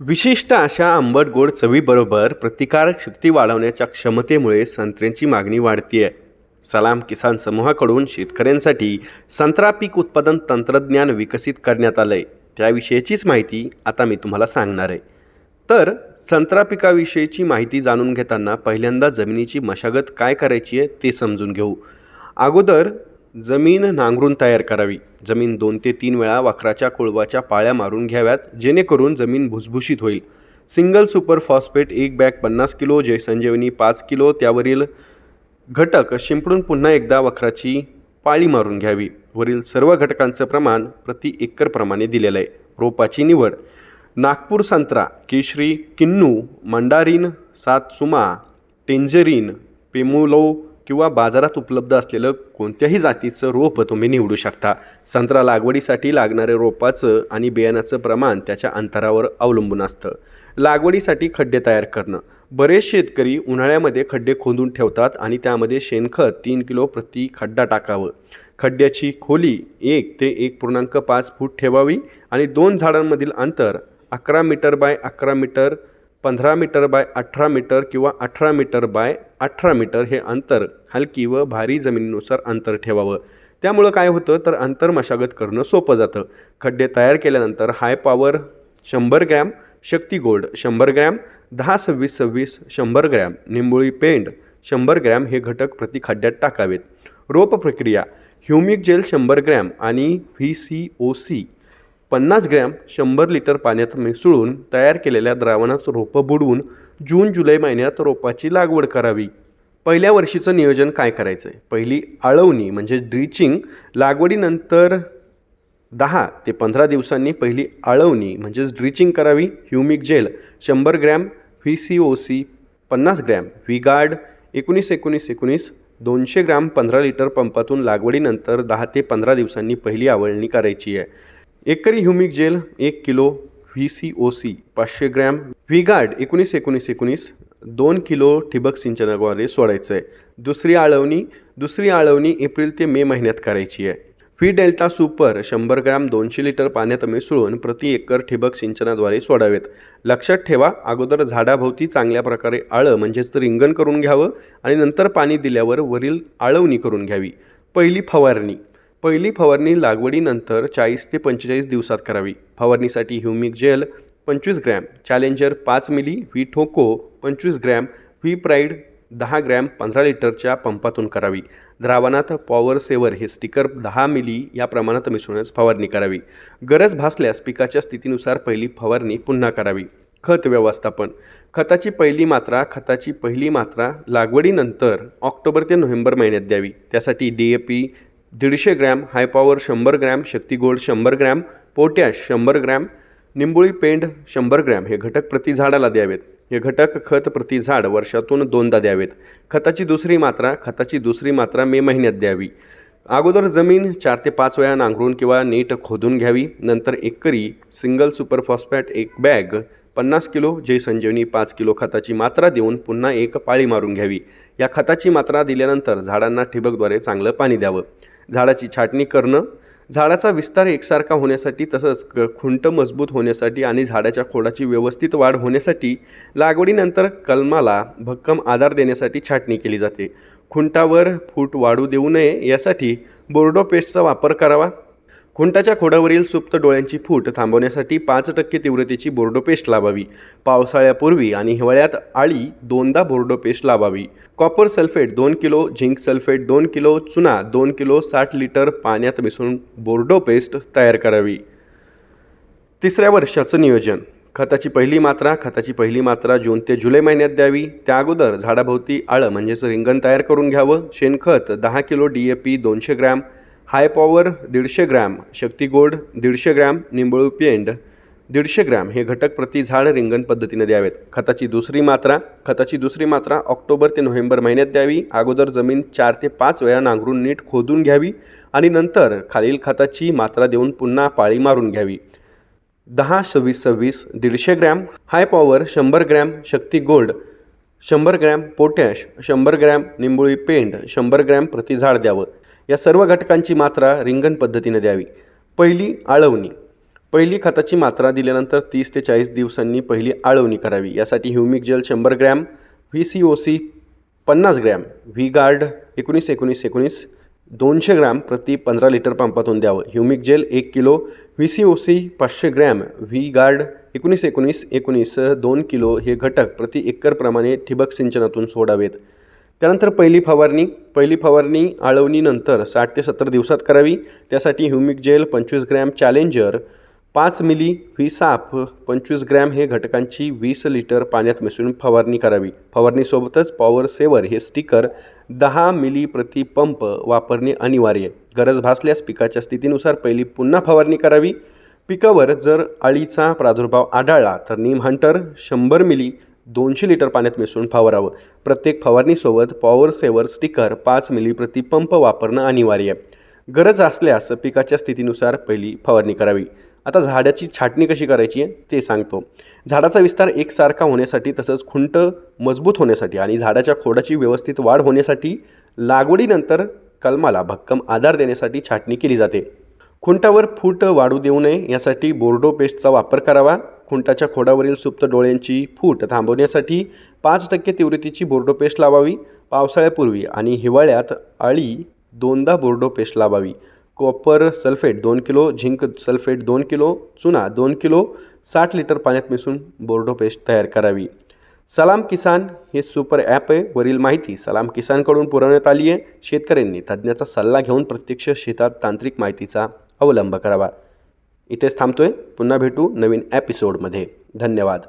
विशिष्ट अशा आंबट गोड चवीबरोबर प्रतिकारक शक्ती वाढवण्याच्या क्षमतेमुळे संत्र्यांची मागणी वाढतीये. सलाम किसान समूहाकडून शेतकऱ्यांसाठी संत्रा पीक उत्पादन तंत्रज्ञान विकसित करण्यात आलं आहे त्याविषयीचीच माहिती आता मी तुम्हाला सांगणार आहे. तर संत्रा पिकाविषयीची माहिती जाणून घेताना पहिल्यांदा जमिनीची मशागत काय करायची आहे ते समजून घेऊ. अगोदर जमीन नांगरून तयार करावी. जमीन दोन ते तीन वेळा वखराच्या कुळवाच्या पाळ्या मारून घ्याव्यात जेणेकरून जमीन भुसभुशीत होईल. सिंगल सुपर फॉस्फेट एक बॅग पन्नास किलो जय संजीवनी पाच किलो त्यावरील घटक शिंपडून पुन्हा एकदा वखराची पाळी मारून घ्यावी. वरील सर्व घटकांचं प्रमाण प्रति एकर प्रमाणे दिलेलं आहे. रोपाची निवड. नागपूर संत्रा केशरी किन्नू मंडारीन सातसुमा टेंजरीन पेमुलो किंवा बाजारात उपलब्ध असलेलं कोणत्याही जातीचं रोप तुम्ही निवडू शकता. संत्रा लागवडीसाठी लागणारे रोपाचं आणि बियाण्याचं प्रमाण त्याच्या अंतरावर अवलंबून असतं. लागवडीसाठी खड्डे तयार करणं. बरेच शेतकरी उन्हाळ्यामध्ये खड्डे खोदून ठेवतात आणि त्यामध्ये शेणखत तीन किलो प्रति खड्डा टाकावं. खड्ड्याची खोली एक ते एक पूर्णांक पाच फूट ठेवावी आणि दोन झाडांमधील अंतर अकरा मीटर बाय अकरा मीटर पंधरा मीटर बाय अठरा मीटर किंवा अठरा मीटर बाय अठरा मीटर हे अंतर हलकी व भारी जमिनीनुसार अंतर ठेवावं. त्यामुळं काय होतं? तर अंतर मशागत करणं सोपं जातं. खड्डे तयार केल्यानंतर हाय पॉवर शंभर ग्रॅम शक्ती गोल्ड शंभर ग्रॅम दहा सव्वीस सव्वीस शंभर ग्रॅम निंबोळी पेंड शंभर ग्रॅम हे घटक प्रति खड्ड्यात टाकावेत. रोप प्रक्रिया ह्युमिक जेल शंभर ग्रॅम आणि व्ही सी ओ सी पन्नास ग्रॅम शंभर लिटर पाण्यात मिसळून तयार केलेल्या द्रावणात रोपं बुडवून जून जुलै महिन्यात रोपाची लागवड करावी. पहिल्या वर्षीचं नियोजन काय करायचं आहे पहिली आळवणी म्हणजे ड्रिचिंग लागवडीनंतर दहा ते पंधरा दिवसांनी पहिली आळवणी म्हणजेच ड्रिचिंग करावी. ह्युमिक जेल शंभर gram V C O C पन्नास ग्रॅम व्ही गार्ड एकोणीस एकोणीस एकोणीस दोनशे ग्रॅम पंधरा लिटर पंपातून लागवडीनंतर दहा ते पंधरा दिवसांनी पहिली आवळणी करायची आहे. एकरी ह्युमिक जेल एक kilo V C O C पाचशे ग्रॅम. व्हीगार्ड एकोणीस एकोणीस एकोणीस दोन किलो ठिबक सिंचनाद्वारे सोडायचं आहे. दुसरी आळवणी दुसरी आळवणी एप्रिल ते मे महिन्यात करायची आहे. व्ही डेल्टा सुपर शंभर ग्रॅम दोनशे लिटर पाण्यात मिसळून प्रति एकर ठिबक सिंचनाद्वारे सोडावेत. लक्षात ठेवा अगोदर झाडाभोवती चांगल्या प्रकारे आळं म्हणजेच रिंगण करून घ्यावं आणि नंतर पाणी दिल्यावर वरील आळवणी करून घ्यावी. पहिली फवारणी. पहिली फवारणी लागवडीनंतर चाळीस ते पंचेचाळीस दिवसात करावी. फवारणीसाठी ह्युमिक जेल पंचवीस ग्रॅम चॅलेंजर पाच मिली व्ही ठोको पंचवीस ग्रॅम व्ही प्राईड दहा ग्रॅम पंधरा लिटरच्या पंपातून करावी. द्रावणात पॉवर सेवर हे स्टिकर दहा मिली या प्रमाणात मिसळण्यास फवारणी करावी. गरज भासल्यास पिकाच्या स्थितीनुसार पहिली फवारणी पुन्हा करावी. खत व्यवस्थापन. खताची पहिली मात्रा खताची पहिली मात्रा लागवडीनंतर ऑक्टोबर ते नोव्हेंबर महिन्यात द्यावी. त्यासाठी डी ए पी दीडशे ग्रॅम हाय पॉवर शंभर ग्रॅम शक्ती गोल्ड शंभर ग्रॅम पोटॅश शंभर ग्रॅम निंबोळी पेंड शंभर ग्रॅम हे घटक प्रति झाडाला द्यावेत. हे घटक खत प्रति झाड वर्षातून दोनदा द्यावेत. खताची दुसरी मात्रा खताची दुसरी मात्रा मे महिन्यात द्यावी. अगोदर जमीन चार ते पाच वेळा नांगरून किंवा नीट खोदून घ्यावी. नंतर एकरी सिंगल सुपर फॉस्फॅट एक बॅग पन्नास किलो जय संजीवनी पाच किलो खताची मात्रा देऊन पुन्हा एक पाळी मारून घ्यावी. या खताची मात्रा दिल्यानंतर झाडांना ठिबकद्वारे चांगलं पाणी द्यावं. झाडाची छाटणी करणं झाडाचा विस्तार एकसारखा होण्यासाठी तसंच क खुंट मजबूत होण्यासाठी आणि झाडाच्या खोडाची व्यवस्थित वाढ होण्यासाठी लागवडीनंतर कलमाला भक्कम आधार देण्यासाठी छाटणी केली जाते. खुंटावर फूट वाढू देऊ नये यासाठी बोर्डो पेस्टचा वापर करावा. खुंटाच्या खोडावरील सुप्त डोळ्यांची फूट थांबवण्यासाठी पाच टक्के तीव्रतेची बोर्डो पेस्ट लावावी. पावसाळ्यापूर्वी आणि हिवाळ्यात आळी दोनदा बोर्डो पेस्ट लावावी. कॉपर सल्फेट दोन किलो झिंक सल्फेट दोन किलो चुना दोन किलो साठ लिटर पाण्यात मिसळून बोर्डो पेस्ट तयार करावी. तिसऱ्या वर्षाचं नियोजन. खताची पहिली मात्रा खताची पहिली मात्रा जून ते जुलै महिन्यात द्यावी. त्या अगोदर झाडाभोवती आळं म्हणजेच रिंगण तयार करून घ्यावं. शेणखत दहा किलो डी ए पी दोनशे ग्रॅम. हाय पॉवर दीडशे ग्रॅम शक्ती गोल्ड दीडशे ग्रॅम निंबळू पेंड दीडशे ग्रॅम हे घटक प्रति झाड रिंगण पद्धतीने द्यावेत. खताची दुसरी मात्रा खताची दुसरी मात्रा ऑक्टोबर ते नोव्हेंबर महिन्यात द्यावी. अगोदर जमीन चार ते पाच वेळा नांगरून नीट खोदून घ्यावी आणि नंतर खालील खताची मात्रा देऊन पुन्हा पाळी मारून घ्यावी. दहा सव्वीस सव्वीस दीडशे ग्रॅम हाय पॉवर शंभर ग्रॅम शक्ती गोल्ड शंभर ग्रॅम पोटॅश शंभर ग्रॅम निंबोळी पेंड शंभर ग्रॅम प्रति झाड द्यावं. या सर्व घटकांची मात्रा रिंगण पद्धतीने द्यावी. पहिली आळवणी. पहिली खताची मात्रा दिल्यानंतर तीस ते चाळीस दिवसांनी पहिली आळवणी करावी. यासाठी ह्युमिक जेल शंभर gram V C O C पन्नास ग्रॅम व्ही गार्ड एकोणीस एकोणीस एकोणीस दोनशे ग्रॅम प्रति पंधरा लिटर पंपातून द्यावं. ह्युमिक जेल एक kilo V C O C पाचशे ग्रॅम व्ही गार्ड एकोणीस एकोणीस एकोणीस दोन किलो हे घटक प्रति एकरप्रमाणे ठिबक सिंचनातून सोडावेत. त्यानंतर पहिली फवारणी पहिली फवारणी आळवणीनंतर साठ ते सत्तर दिवसात करावी. त्यासाठी ह्युमिक जेल पंचवीस ग्रॅम चॅलेंजर पाच मिली व्हिसाप पंचवीस ग्रॅम हे घटकांची वीस लिटर पाण्यात मिसळून फवारणी करावी. फवारणीसोबतच पॉवर सेवर हे स्टिकर दहा मिली प्रति पंप वापरणे अनिवार्य. गरज भासल्यास पिकाच्या स्थितीनुसार पहिली पुन्हा फवारणी करावी. पिकावर जर अळीचा प्रादुर्भाव आढळला तर नीम हंटर शंभर मिली दोनशे लिटर पाण्यात मिसळून फवारावं. प्रत्येक फवारणीसोबत पॉवर सेवर स्टिकर पाच मिली प्रति पंप वापरणं अनिवार्य. गरज असल्यास पिकाच्या स्थितीनुसार पहिली फवारणी करावी. आता झाडाची छाटणी कशी करायची आहे ते सांगतो. झाडाचा विस्तार एकसारखा होण्यासाठी तसंच खुंट मजबूत होण्यासाठी आणि झाडाच्या खोडाची व्यवस्थित वाढ होण्यासाठी लागवडीनंतर कलमाला भक्कम आधार देण्यासाठी छाटणी केली जाते. खुंटावर फूट वाढू देऊ नये यासाठी बोर्डो पेस्टचा वापर करावा. खुंटाच्या खोडावरील सुप्त डोळ्यांची फूट थांबवण्यासाठी पाच टक्के तीव्रतेची बोर्डो पेस्ट लावावी पावसाळ्यापूर्वी आणि हिवाळ्यात अळी दोनदा बोर्डो पेस्ट लावावी. कॉपर सल्फेट दोन किलो झिंक सल्फेट दोन किलो चुना दोन किलो साठ लिटर पाण्यात मिसळून बोर्डो पेस्ट तयार करावी. सलाम किसान हे सुपर ॲप आहे. वरील माहिती सलाम किसानकडून पुरवण्यात आली आहे. शेतकऱ्यांनी तज्ज्ञाचा सल्ला घेऊन प्रत्यक्ष शेतात तांत्रिक माहितीचा अवलंब करावा. इथेच थांबतो आहे पुन्हा भेटू नवीन एपिसोडमध्ये धन्यवाद.